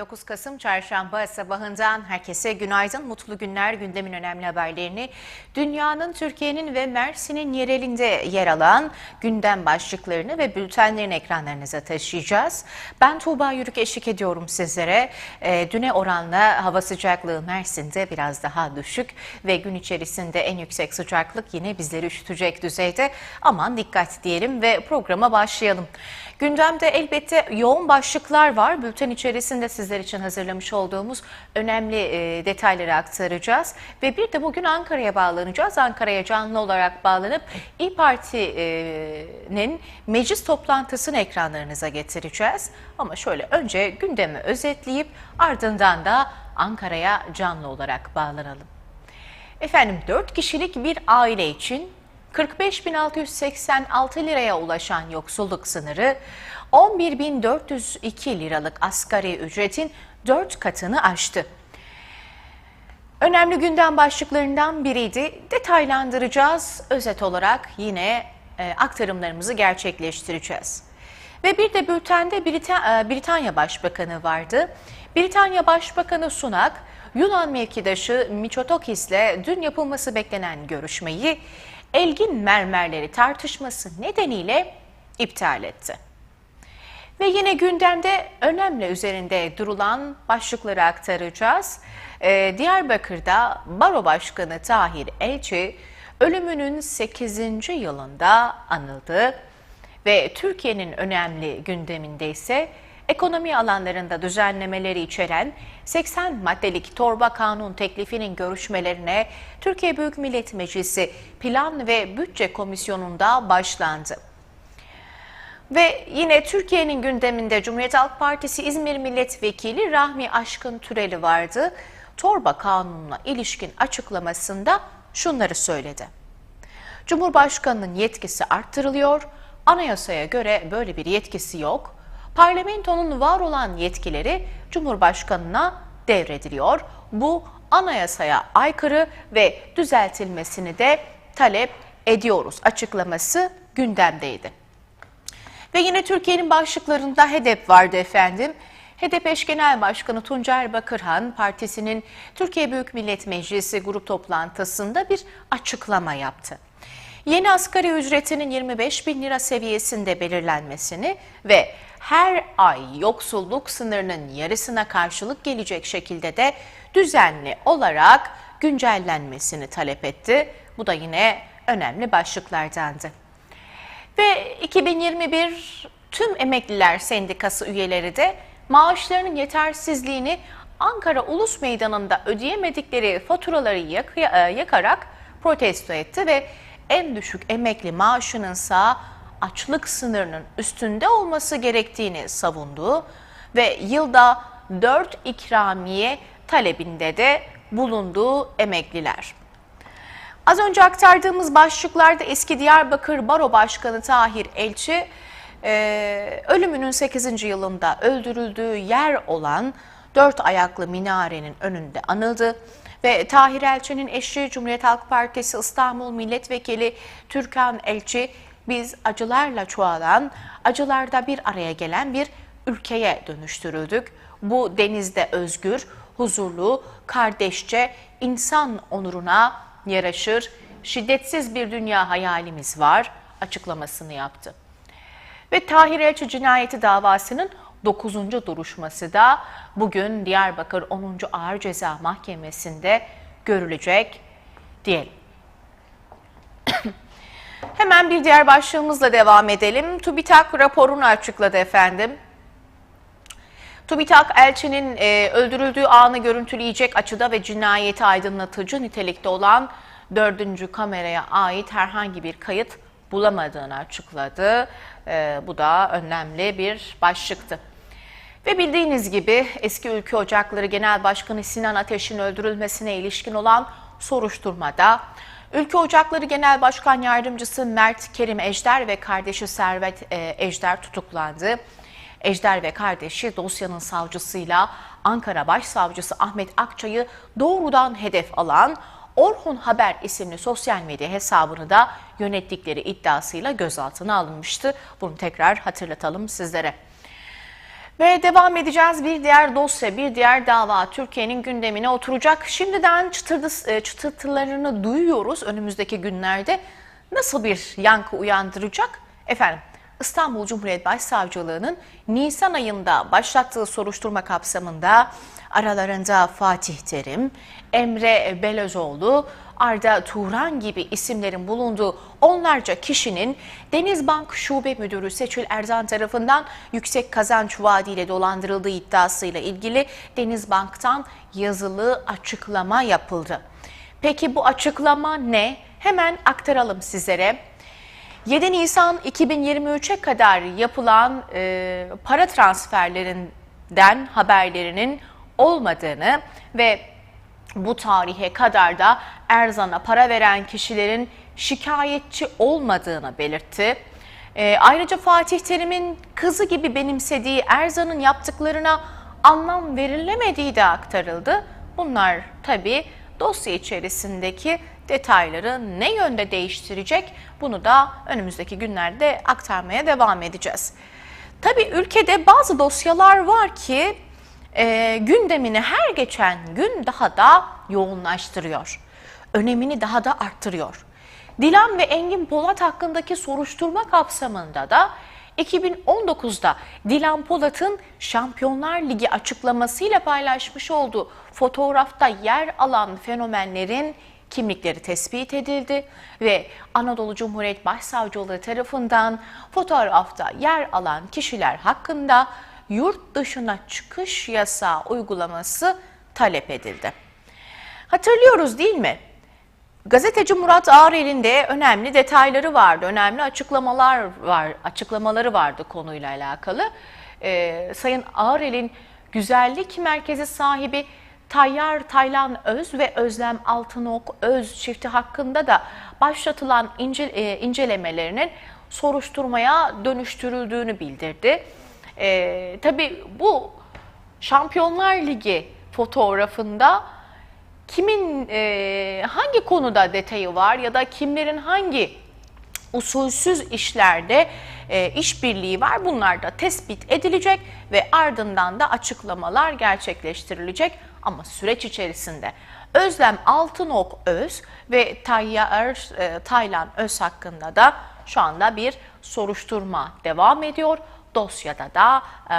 29 Kasım Çarşamba sabahından herkese günaydın, mutlu günler, gündemin önemli haberlerini dünyanın, Türkiye'nin ve Mersin'in yerelinde yer alan gündem başlıklarını ve bültenlerini ekranlarınıza taşıyacağız. Ben Tuğba Yürük eşlik ediyorum sizlere. E, düne oranla hava sıcaklığı Mersin'de biraz daha düşük ve gün içerisinde en yüksek sıcaklık yine bizleri üşütecek düzeyde. Aman dikkat diyelim ve programa başlayalım. Gündemde elbette yoğun başlıklar var. Bülten içerisinde sizler için hazırlamış olduğumuz önemli e, detayları aktaracağız. Ve bir de bugün Ankara'ya bağlanacağız. Ankara'ya canlı olarak bağlanıp İyi Parti'nin meclis toplantısını ekranlarınıza getireceğiz. Ama şöyle önce gündemi özetleyip ardından da Ankara'ya canlı olarak bağlanalım. Efendim 4 kişilik bir aile için 45.686 liraya ulaşan yoksulluk sınırı 11.402 liralık asgari ücretin 4 katını aştı. Önemli gündem başlıklarından biriydi. Detaylandıracağız. Özet olarak yine e, aktarımlarımızı gerçekleştireceğiz. Ve bir de bültende Brita- e, Britanya Başbakanı vardı. Britanya Başbakanı Sunak, Yunan mevkidaşı Mitsotakis'le dün yapılması beklenen görüşmeyi Elgin mermerleri tartışması nedeniyle iptal etti. Ve yine gündemde önemli üzerinde durulan başlıkları aktaracağız. Ee, Diyarbakır'da Baro Başkanı Tahir Elçi ölümünün 8. yılında anıldı ve Türkiye'nin önemli gündeminde ise ekonomi alanlarında düzenlemeleri içeren 80 maddelik torba kanun teklifinin görüşmelerine Türkiye Büyük Millet Meclisi Plan ve Bütçe Komisyonu'nda başlandı. Ve yine Türkiye'nin gündeminde Cumhuriyet Halk Partisi İzmir Milletvekili Rahmi Aşkın Türeli vardı. Torba kanununa ilişkin açıklamasında şunları söyledi. Cumhurbaşkanının yetkisi arttırılıyor, anayasaya göre böyle bir yetkisi yok. Parlamentonun var olan yetkileri Cumhurbaşkanına devrediliyor. Bu anayasaya aykırı ve düzeltilmesini de talep ediyoruz açıklaması gündemdeydi. Ve yine Türkiye'nin başlıklarında HEDEP vardı efendim. HDP eş genel başkanı Tuncer Bakırhan partisinin Türkiye Büyük Millet Meclisi grup toplantısında bir açıklama yaptı. Yeni asgari ücretinin 25 bin lira seviyesinde belirlenmesini ve her ay yoksulluk sınırının yarısına karşılık gelecek şekilde de düzenli olarak güncellenmesini talep etti. Bu da yine önemli başlıklardandı. Ve 2021 tüm emekliler sendikası üyeleri de maaşlarının yetersizliğini Ankara Ulus Meydanı'nda ödeyemedikleri faturaları yak yakarak protesto etti ve en düşük emekli maaşının ise açlık sınırının üstünde olması gerektiğini savundu ve yılda 4 ikramiye talebinde de bulunduğu emekliler. Az önce aktardığımız başlıklarda eski Diyarbakır Baro Başkanı Tahir Elçi e, ölümünün 8. yılında öldürüldüğü yer olan dört ayaklı minarenin önünde anıldı ve Tahir Elçi'nin eşi Cumhuriyet Halk Partisi İstanbul Milletvekili Türkan Elçi biz acılarla çoğalan, acılarda bir araya gelen bir ülkeye dönüştürüldük. Bu denizde özgür, huzurlu, kardeşçe, insan onuruna yaraşır, şiddetsiz bir dünya hayalimiz var açıklamasını yaptı. Ve Tahir Elçi cinayeti davasının 9. duruşması da bugün Diyarbakır 10. Ağır Ceza Mahkemesi'nde görülecek diyelim. Hemen bir diğer başlığımızla devam edelim. TÜBİTAK raporunu açıkladı efendim. TÜBİTAK elçinin e, öldürüldüğü anı görüntüleyecek açıda ve cinayeti aydınlatıcı nitelikte olan dördüncü kameraya ait herhangi bir kayıt bulamadığını açıkladı. E, bu da önemli bir başlıktı. Ve bildiğiniz gibi eski Ülke Ocakları Genel Başkanı Sinan Ateş'in öldürülmesine ilişkin olan soruşturmada Ülke Ocakları Genel Başkan Yardımcısı Mert Kerim Ejder ve kardeşi Servet e, Ejder tutuklandı. Ejder ve kardeşi dosyanın savcısıyla Ankara Başsavcısı Ahmet Akçay'ı doğrudan hedef alan Orhun Haber isimli sosyal medya hesabını da yönettikleri iddiasıyla gözaltına alınmıştı. Bunu tekrar hatırlatalım sizlere. Ve devam edeceğiz. Bir diğer dosya, bir diğer dava Türkiye'nin gündemine oturacak. Şimdiden e, çıtırtılarını duyuyoruz önümüzdeki günlerde. Nasıl bir yankı uyandıracak? Efendim İstanbul Cumhuriyet Başsavcılığı'nın Nisan ayında başlattığı soruşturma kapsamında aralarında Fatih Terim, Emre Belözoğlu, Arda Turan gibi isimlerin bulunduğu onlarca kişinin Denizbank Şube Müdürü Seçil Erzan tarafından yüksek kazanç vaadiyle dolandırıldığı iddiasıyla ilgili Denizbank'tan yazılı açıklama yapıldı. Peki bu açıklama ne? Hemen aktaralım sizlere. 7 Nisan 2023'e kadar yapılan e, para transferlerinden haberlerinin olmadığını ve bu tarihe kadar da Erzan'a para veren kişilerin şikayetçi olmadığını belirtti. E, ayrıca Fatih Terim'in kızı gibi benimsediği Erzan'ın yaptıklarına anlam verilemediği de aktarıldı. Bunlar tabii dosya içerisindeki detayları ne yönde değiştirecek bunu da önümüzdeki günlerde aktarmaya devam edeceğiz. Tabii ülkede bazı dosyalar var ki e, gündemini her geçen gün daha da yoğunlaştırıyor. Önemini daha da arttırıyor. Dilan ve Engin Polat hakkındaki soruşturma kapsamında da 2019'da Dilan Polat'ın Şampiyonlar Ligi açıklamasıyla paylaşmış olduğu fotoğrafta yer alan fenomenlerin kimlikleri tespit edildi ve Anadolu Cumhuriyet Başsavcılığı tarafından fotoğrafta yer alan kişiler hakkında yurt dışına çıkış yasağı uygulaması talep edildi. Hatırlıyoruz değil mi? Gazeteci Murat Ağrel'in de önemli detayları vardı, önemli açıklamalar var, açıklamaları vardı konuyla alakalı. Ee, Sayın Ağrel'in güzellik merkezi sahibi Tayyar Taylan Öz ve Özlem Altınok Öz çifti hakkında da başlatılan ince, e, incelemelerinin soruşturmaya dönüştürüldüğünü bildirdi. E, tabii bu Şampiyonlar Ligi fotoğrafında kimin e, hangi konuda detayı var ya da kimlerin hangi usulsüz işlerde e, işbirliği var. Bunlar da tespit edilecek ve ardından da açıklamalar gerçekleştirilecek. Ama süreç içerisinde Özlem Altınok Öz ve Tayyar e, Taylan Öz hakkında da şu anda bir soruşturma devam ediyor. Dosyada da e,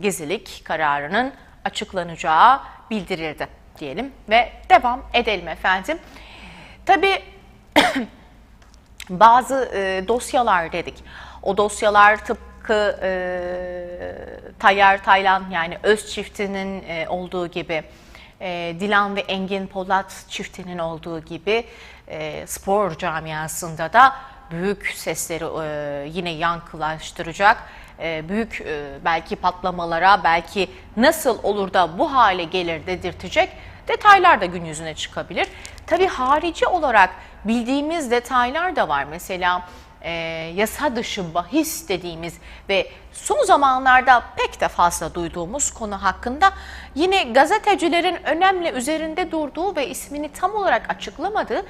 gizlilik kararının açıklanacağı bildirildi diyelim ve devam edelim efendim. Tabii bazı e, dosyalar dedik. O dosyalar tıpkı e, Tayyar Taylan yani öz çiftinin e, olduğu gibi, e, Dilan ve Engin Polat çiftinin olduğu gibi e, spor camiasında da büyük sesleri e, yine yankılaştıracak, e, büyük e, belki patlamalara, belki nasıl olur da bu hale gelir dedirtecek detaylar da gün yüzüne çıkabilir. Tabii harici olarak bildiğimiz detaylar da var. Mesela e, yasa dışı bahis dediğimiz ve son zamanlarda pek de fazla duyduğumuz konu hakkında yine gazetecilerin önemli üzerinde durduğu ve ismini tam olarak açıklamadığı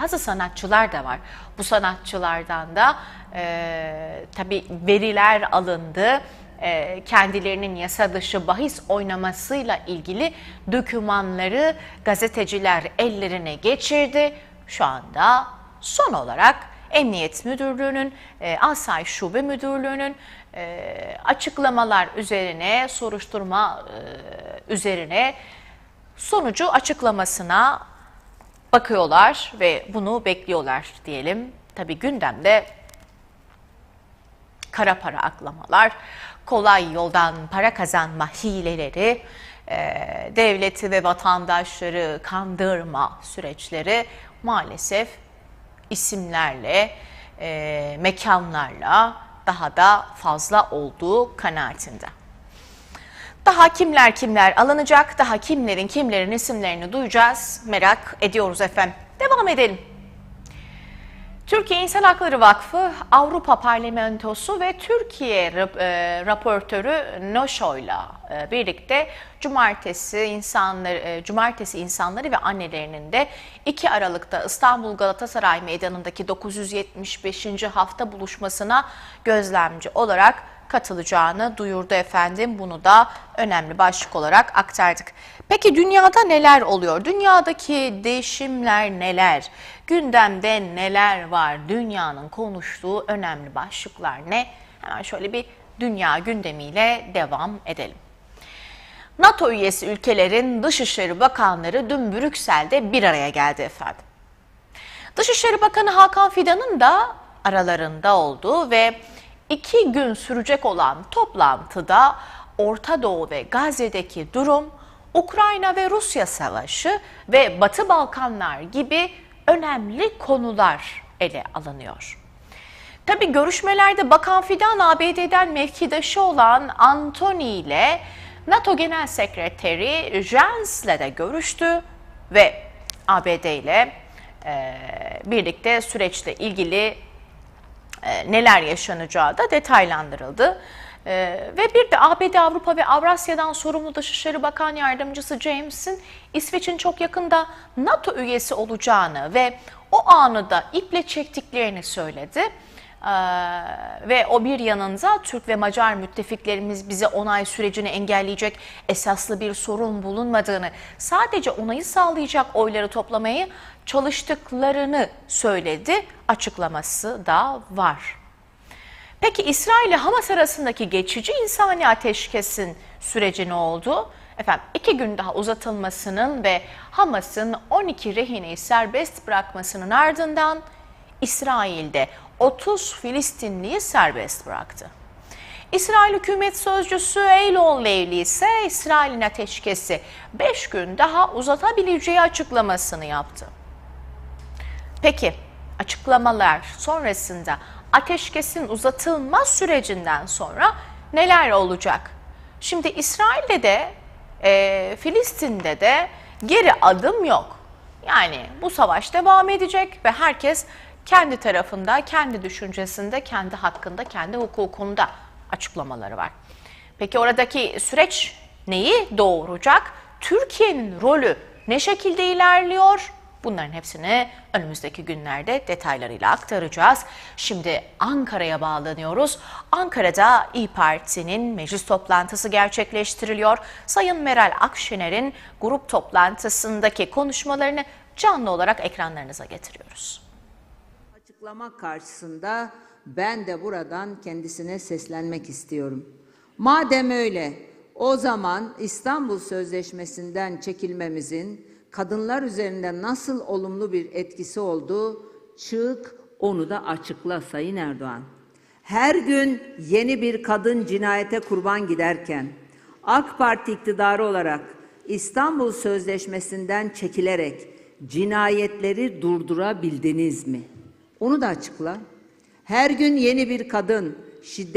bazı sanatçılar da var. Bu sanatçılardan da e, tabii veriler alındı e, kendilerinin yasa dışı bahis oynamasıyla ilgili dokümanları gazeteciler ellerine geçirdi. Şu anda son olarak Emniyet Müdürlüğü'nün, e, Asayiş Şube Müdürlüğü'nün e, açıklamalar üzerine, soruşturma e, üzerine sonucu açıklamasına bakıyorlar ve bunu bekliyorlar diyelim. Tabii gündemde kara para aklamalar, kolay yoldan para kazanma hileleri, e, devleti ve vatandaşları kandırma süreçleri maalesef isimlerle, e, mekanlarla daha da fazla olduğu kanaatinde. Daha kimler kimler alınacak, daha kimlerin kimlerin isimlerini duyacağız merak ediyoruz efendim. Devam edelim. Türkiye İnsan Hakları Vakfı, Avrupa Parlamentosu ve Türkiye e, raportörü Noşo'yla e, birlikte cumartesi insanları e, cumartesi insanları ve annelerinin de 2 Aralık'ta İstanbul Galatasaray Meydanı'ndaki 975. hafta buluşmasına gözlemci olarak katılacağını duyurdu efendim. Bunu da önemli başlık olarak aktardık. Peki dünyada neler oluyor? Dünyadaki değişimler neler? Gündemde neler var? Dünyanın konuştuğu önemli başlıklar ne? Hemen şöyle bir dünya gündemiyle devam edelim. NATO üyesi ülkelerin Dışişleri Bakanları dün Brüksel'de bir araya geldi efendim. Dışişleri Bakanı Hakan Fidan'ın da aralarında olduğu ve iki gün sürecek olan toplantıda Orta Doğu ve Gazze'deki durum, Ukrayna ve Rusya savaşı ve Batı Balkanlar gibi önemli konular ele alınıyor. Tabii görüşmelerde Bakan Fidan ABD'den mevkidaşı olan Anthony ile NATO Genel Sekreteri Jens'le de görüştü ve ABD ile e, birlikte süreçle ilgili e, neler yaşanacağı da detaylandırıldı. E, ve bir de ABD, Avrupa ve Avrasya'dan sorumlu Dışişleri Bakan Yardımcısı James'in İsveç'in çok yakında NATO üyesi olacağını ve o anı da iple çektiklerini söyledi. Ee, ve o bir yanında Türk ve Macar müttefiklerimiz bize onay sürecini engelleyecek esaslı bir sorun bulunmadığını, sadece onayı sağlayacak oyları toplamayı çalıştıklarını söyledi. Açıklaması da var. Peki İsrail ile Hamas arasındaki geçici insani ateşkesin süreci ne oldu? Efendim iki gün daha uzatılmasının ve Hamas'ın 12 rehineyi serbest bırakmasının ardından İsrail'de 30 Filistinliyi serbest bıraktı. İsrail hükümet sözcüsü Eylon Levli ise İsrail'in ateşkesi 5 gün daha uzatabileceği açıklamasını yaptı. Peki açıklamalar sonrasında ateşkesin uzatılma sürecinden sonra neler olacak? Şimdi İsrail'de de e, Filistin'de de geri adım yok. Yani bu savaş devam edecek ve herkes kendi tarafında, kendi düşüncesinde, kendi hakkında, kendi hukukunda açıklamaları var. Peki oradaki süreç neyi doğuracak? Türkiye'nin rolü ne şekilde ilerliyor? Bunların hepsini önümüzdeki günlerde detaylarıyla aktaracağız. Şimdi Ankara'ya bağlanıyoruz. Ankara'da İyi Parti'nin meclis toplantısı gerçekleştiriliyor. Sayın Meral Akşener'in grup toplantısındaki konuşmalarını canlı olarak ekranlarınıza getiriyoruz. Açıklama karşısında ben de buradan kendisine seslenmek istiyorum. Madem öyle, o zaman İstanbul Sözleşmesi'nden çekilmemizin kadınlar üzerinde nasıl olumlu bir etkisi oldu, çık onu da açıkla Sayın Erdoğan. Her gün yeni bir kadın cinayete kurban giderken AK Parti iktidarı olarak İstanbul Sözleşmesi'nden çekilerek cinayetleri durdurabildiniz mi? Onu da açıkla. Her gün yeni bir kadın şiddet